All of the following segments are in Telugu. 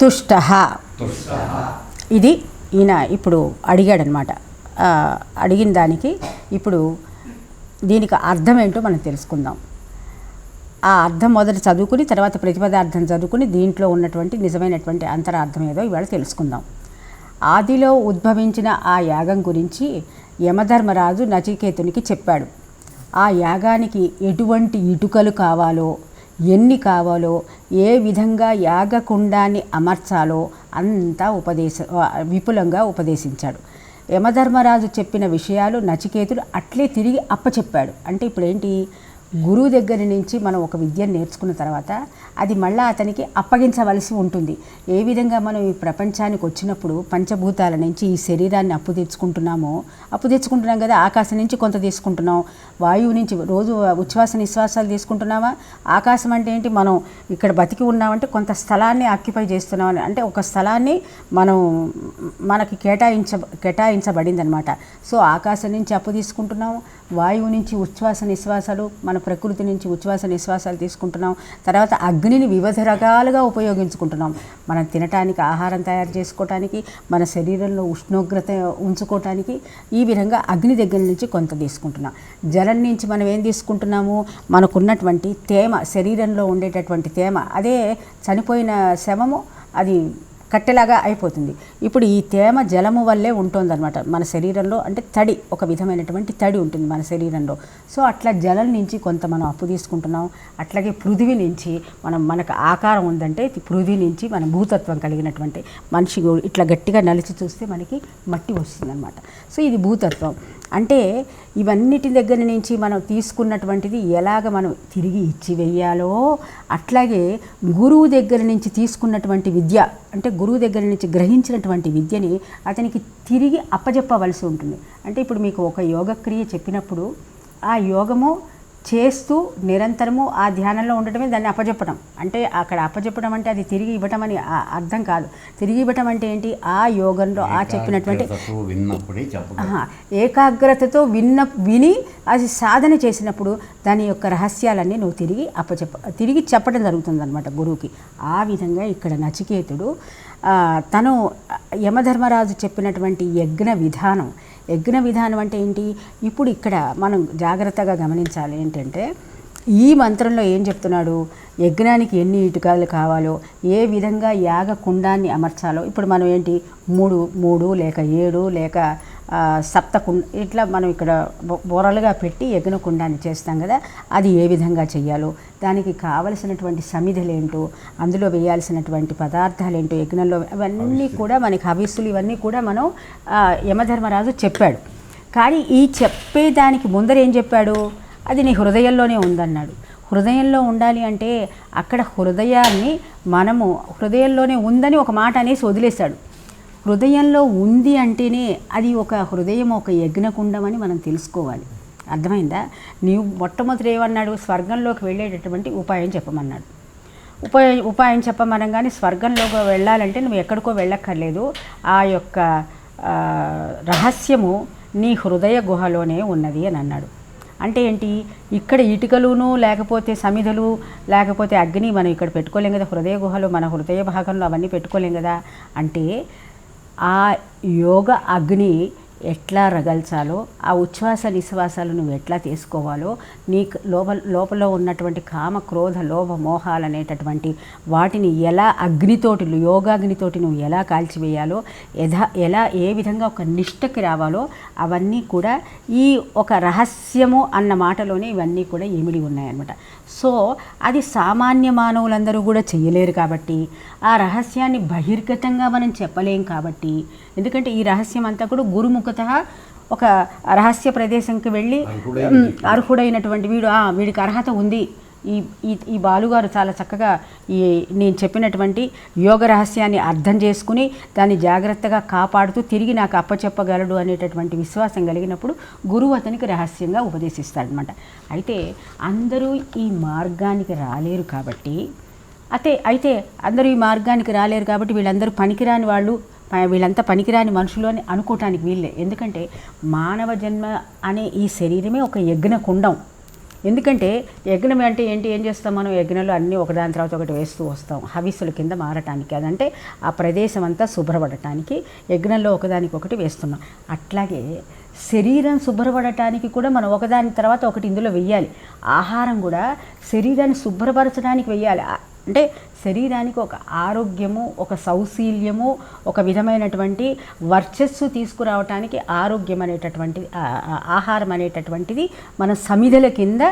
తుష్ట. ఇది ఈయన ఇప్పుడు అడిగాడనమాట. అడిగిన దానికి ఇప్పుడు దీనికి అర్థం ఏంటో మనం తెలుసుకుందాం. ఆ అర్థం మొదట చదువుకుని తర్వాత ప్రతిపదార్థం చదువుకుని దీంట్లో ఉన్నటువంటి నిజమైనటువంటి అంతరార్థం ఏదో ఇవాళ తెలుసుకుందాం. ఆదిలో ఉద్భవించిన ఆ యాగం గురించి యమధర్మరాజు నచికేతునికి చెప్పాడు. ఆ యాగానికి ఎటువంటి ఇటుకలు కావాలో ఎన్ని కావాలో ఏ విధంగా యాగకుండాన్ని అమర్చాలో అంతా ఉపదేశ విపులంగా ఉపదేశించాడు. యమధర్మరాజు చెప్పిన విషయాలు నచికేతుడు అట్లే తిరిగి అప్పచెప్పాడు. అంటే ఇప్పుడు ఏంటి గురువు దగ్గర నుంచి మనం ఒక విద్యను నేర్చుకున్న తర్వాత అది మళ్ళీ అతనికి అప్పగించవలసి ఉంటుంది. ఏ విధంగా మనం ఈ ప్రపంచానికి వచ్చినప్పుడు పంచభూతాల నుంచి ఈ శరీరాన్ని అప్పు తెచ్చుకుంటున్నామో అప్పు తెచ్చుకుంటున్నాం కదా ఆకాశం నుంచి కొంత తీసుకుంటున్నాం వాయువు నుంచి రోజు ఉచ్ఛ్వాస నిశ్వాసాలు తీసుకుంటున్నామా ఆకాశం అంటే ఏంటి మనం ఇక్కడ బతికి ఉన్నామంటే కొంత స్థలాన్ని ఆక్యుపై చేస్తున్నామని అంటే ఒక స్థలాన్ని మనం మనకి కేటాయించ కేటాయించబడింది అనమాట సో ఆకాశం నుంచి అప్పు తీసుకుంటున్నాము వాయువు నుంచి ఉచ్ఛ్వాస నిశ్వాసాలు మన ప్రకృతి నుంచి ఉచ్ఛ్వాస నిశ్వాసాలు తీసుకుంటున్నాం. తర్వాత అగ్నిని వివిధ రకాలుగా ఉపయోగించుకుంటున్నాం. మనం తినటానికి ఆహారం తయారు చేసుకోవటానికి మన శరీరంలో ఉష్ణోగ్రత ఉంచుకోవటానికి ఈ విధంగా అగ్ని దగ్గర నుంచి కొంత తీసుకుంటున్నాం. జలం నుంచి మనం ఏం తీసుకుంటున్నాము? మనకున్నటువంటి తేమ శరీరంలో ఉండేటటువంటి తేమ అదే చనిపోయిన శవము అది కట్టెలాగా అయిపోతుంది. ఇప్పుడు ఈ తేమ జలము వల్లే ఉంటుందన్నమాట. మన శరీరంలో అంటే తడి ఒక విధమైనటువంటి తడి ఉంటుంది మన శరీరంలో. సో అట్లా జలం నుంచి కొంత మనం అప్పు తీసుకుంటున్నాం. అట్లాగే పృథివీ నుంచి మనం మనకు ఆకారం ఉందంటే ఇది పృథివీ నుంచి మన భూతత్వం కలిగినటువంటి మనిషి ఇట్లా గట్టిగా నలిచి చూస్తే మనకి మట్టి వస్తుందన్నమాట. సో ఇది భూతత్వం. అంటే ఇవన్నిటి దగ్గర నుంచి మనం తీసుకున్నటువంటిది ఎలాగ మనం తిరిగి ఇచ్చి వెయ్యాలో అట్లాగే గురువు దగ్గర నుంచి తీసుకున్నటువంటి విద్య అంటే గురువు దగ్గర నుంచి గ్రహించినటువంటి విద్యని అతనికి తిరిగి అప్పజెప్పవలసి ఉంటుంది. అంటే ఇప్పుడు మీకు ఒక యోగక్రియ చెప్పినప్పుడు ఆ యోగము చేస్తూ నిరంతరము ఆ ధ్యానంలో ఉండటమే దాన్ని అప్పజెప్పడం అంటే అక్కడ అప్పజెప్పడం అంటే అది తిరిగి ఇవ్వటం అని అర్థం కాదు. తిరిగి ఇవ్వటం అంటే ఏంటి? ఆ యోగంలో ఆ చెప్పినటువంటి ఏకాగ్రతతో విన్న విని అది సాధన చేసినప్పుడు దాని యొక్క రహస్యాలన్నీ నువ్వు తిరిగి అప్పచెప్ప తిరిగి చెప్పడం జరుగుతుందన్నమాట గురువుకి. ఆ విధంగా ఇక్కడ నచికేతుడు తను యమధర్మరాజు చెప్పినటువంటి యజ్ఞ విధానం. యజ్ఞ విధానం అంటే ఏంటి? ఇప్పుడు ఇక్కడ మనం జాగ్రత్తగా గమనించాలి ఏంటంటే ఈ మంత్రంలో ఏం చెప్తున్నాడు? యజ్ఞానికి ఎన్ని ఇటుకలు కావాలో ఏ విధంగా యాగ కుండాన్ని అమర్చాలో. ఇప్పుడు మనం ఏంటి? మూడు మూడు లేక ఏడు లేక ఆ, సప్త కుండ ఇట్లా మనం ఇక్కడ బొరలుగా పెట్టి యజ్ఞ కుండాన్ని చేస్తాం కదా అది ఏ విధంగా చేయాలో దానికి కావలసినటువంటి సమిధులేంటో అందులో వేయాల్సినటువంటి పదార్థాలు ఏంటో యజ్ఞంలో అవన్నీ కూడా మనకి హవిస్సులు ఇవన్నీ కూడా మనం యమధర్మరాజు చెప్పాడు. కానీ ఈ చెప్పేదానికి ముందర ఏం చెప్పాడు? అది నీ హృదయంలోనే ఉందన్నాడు. హృదయంలో ఉండాలి అంటే అక్కడ హృదయాన్ని మనము హృదయంలోనే ఉందని ఒక మాట అనేసి వదిలేశాడు. హృదయంలో ఉంది అంటేనే అది ఒక హృదయం ఒక యజ్ఞకుండం అని మనం తెలుసుకోవాలి. అర్థమైందా? నీవు మొట్టమొదటి ఏమన్నాడు? స్వర్గంలోకి వెళ్ళేటటువంటి ఉపాయం చెప్పమన్నాడు. ఉపాయం ఉపాయం చెప్పమనగానే స్వర్గంలోకి వెళ్ళాలంటే నువ్వు ఎక్కడికో వెళ్ళక్కర్లేదు. ఆ యొక్క రహస్యము నీ హృదయ గుహలోనే ఉన్నది అని అన్నాడు. అంటే ఏంటి? ఇక్కడ ఇటుకలును లేకపోతే సమిధలు లేకపోతే అగ్ని మనం ఇక్కడ పెట్టుకోలేం కదా? హృదయ గుహలో మన హృదయ భాగంలో అవన్నీ పెట్టుకోలేం కదా? అంటే ఆ యోగ అగ్ని ఎట్లా రగల్చాలో ఆ ఉచ్ఛ్వాస నిశ్వాసాలు నువ్వు ఎట్లా తీసుకోవాలో నీకు లోపల లోపల ఉన్నటువంటి కామ క్రోధ లోభ మోహాలు అనేటటువంటి వాటిని ఎలా అగ్నితోటి యోగాగ్నితోటి నువ్వు ఎలా కాల్చివేయాలో యథా ఎలా ఏ విధంగా ఒక నిష్టకి రావాలో అవన్నీ కూడా ఈ ఒక రహస్యము అన్న మాటలోనే ఇవన్నీ కూడా ఇమిడి ఉన్నాయన్నమాట. సో అది సామాన్య మానవులందరూ కూడా చేయలేరు కాబట్టి ఆ రహస్యాన్ని బహిర్గతంగా మనం చెప్పలేం కాబట్టి ఎందుకంటే ఈ రహస్యం అంతా కూడా గురుముఖత ఒక రహస్య ప్రదేశంకి వెళ్ళి అర్హుడైనటువంటి వీడు "ఆ, వీడికి అర్హత ఉంది. ఈ ఈ ఈ బాలుగారు చాలా చక్కగా ఈ నేను చెప్పినటువంటి యోగ రహస్యాన్ని అర్థం చేసుకుని దాన్ని జాగ్రత్తగా కాపాడుతూ తిరిగి నాకు అప్పచెప్పగలడు అనేటటువంటి విశ్వాసం కలిగినప్పుడు గురువు అతనికి రహస్యంగా ఉపదేశిస్తాడనమాట అయితే అందరూ ఈ మార్గానికి రాలేరు కాబట్టి అయితే అయితే అందరూ ఈ మార్గానికి రాలేరు కాబట్టి వీళ్ళందరూ పనికిరాని వాళ్ళు వీళ్ళంతా పనికిరాని మనుషులు అని అనుకోవటానికి వీళ్ళే. ఎందుకంటే మానవ జన్మ అనే ఈ శరీరమే ఒక యజ్ఞ కుండం. ఎందుకంటే యజ్ఞం అంటే ఏంటి? ఏం చేస్తాం మనం? యజ్ఞంలో అన్నీ ఒకదాని తర్వాత ఒకటి వేస్తూ వస్తాం. హవిస్సుల కింద మారటానికి. అదంటే ఆ ప్రదేశం అంతా శుభ్రపడటానికి యజ్ఞంలో ఒకదానికి ఒకటి వేస్తున్నాం. అట్లాగే శరీరం శుభ్రపడటానికి కూడా మనం ఒకదాని తర్వాత ఒకటి ఇందులో వెయ్యాలి. ఆహారం కూడా శరీరాన్ని శుభ్రపరచడానికి వెయ్యాలి. అంటే శరీరానికి ఒక ఆరోగ్యము ఒక సౌశీల్యము ఒక విధమైనటువంటి వర్చస్సు తీసుకురావటానికి ఆరోగ్యం అనేటటువంటి ఆహారం అనేటటువంటిది మన సమిధల కింద.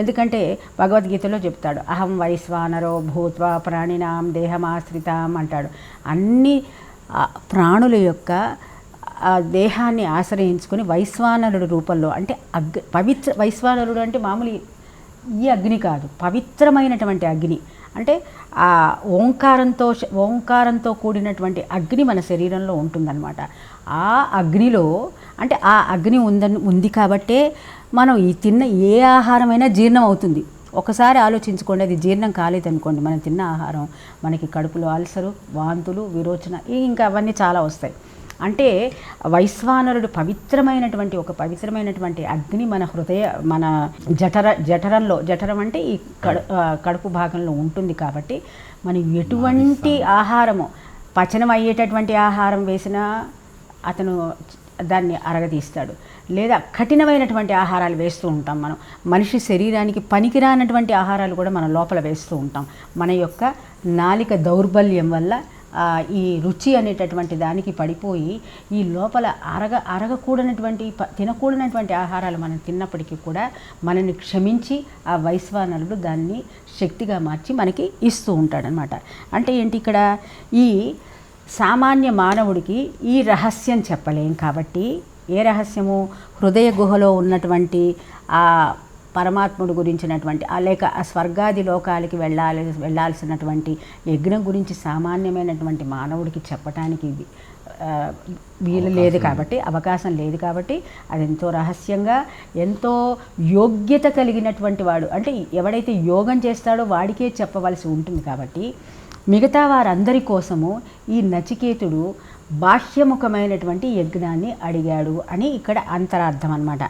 ఎందుకంటే భగవద్గీతలో చెప్తాడు అహం వైశ్వానరో భూత్వా ప్రాణినాం దేహమాశ్రితాం అంటాడు. అన్ని ప్రాణుల యొక్క దేహాన్ని ఆశ్రయించుకొని వైశ్వానరుడు రూపంలో అంటే అగ్ పవిత్ర వైశ్వానరుడు అంటే మామూలు ఈ అగ్ని కాదు పవిత్రమైనటువంటి అగ్ని. అంటే ఆ ఓంకారంతో ఓంకారంతో కూడినటువంటి అగ్ని మన శరీరంలో ఉంటుందన్నమాట. ఆ అగ్నిలో అంటే ఆ అగ్ని ఉందని ఉంది కాబట్టే మనం ఈ తిన్న ఏ ఆహారమైనా జీర్ణం అవుతుంది. ఒకసారి ఆలోచించుకోండి అది జీర్ణం కాలేదనుకోండి మనం తిన్న ఆహారం మనకి కడుపులో అల్సరు వాంతులు విరోచన ఈ ఇంకా అవన్నీ చాలా వస్తాయి. అంటే వైశ్వానరుడు పవిత్రమైనటువంటి ఒక పవిత్రమైనటువంటి అగ్ని మన హృదయ మన జఠర జఠరంలో జఠరం అంటే ఈ కడుపు భాగంలో ఉంటుంది కాబట్టి మనం ఎటువంటి ఆహారము పచనం అయ్యేటటువంటి ఆహారం వేసినా అతను దాన్ని అరగదీస్తాడు. లేదా కఠినమైనటువంటి ఆహారాలు వేస్తూ ఉంటాం మనం. మనిషి శరీరానికి పనికిరానటువంటి ఆహారాలు కూడా మనం లోపల వేస్తూ ఉంటాం. మన యొక్క నాలిక దౌర్బల్యం వల్ల ఈ రుచి అనేటటువంటి దానికి పడిపోయి ఈ లోపల అరగ అరగకూడనటువంటి ప- తినకూడనటువంటి ఆహారాలు మనం తిన్నప్పటికీ కూడా మనల్ని క్షమించి ఆ వైశ్వానరుడు దాన్ని శక్తిగా మార్చి మనకి ఇస్తూ ఉంటాడనమాట. అంటే ఏంటి ఇక్కడ? ఈ సామాన్య మానవుడికి ఈ రహస్యం చెప్పలేం కాబట్టి ఏ రహస్యము? హృదయ గుహలో ఉన్నటువంటి ఆ పరమాత్ముడు గురించినటువంటి ఆ లేక ఆ స్వర్గాది లోకాలకి వెళ్ళాలి వెళ్ళాల్సినటువంటి యజ్ఞం గురించి సామాన్యమైనటువంటి మానవుడికి చెప్పటానికి వీలు లేదు కాబట్టి అవకాశం లేదు కాబట్టి అది ఎంతో రహస్యంగా ఎంతో యోగ్యత కలిగినటువంటి వాడు. అంటే ఎవడైతే యోగం చేస్తాడో వాడికే చెప్పవలసి ఉంటుంది కాబట్టి మిగతా వారందరి కోసము ఈ నచికేతుడు బాహ్యముఖమైనటువంటి యజ్ఞాన్ని అడిగాడు అని ఇక్కడ అంతరార్థం అనమాట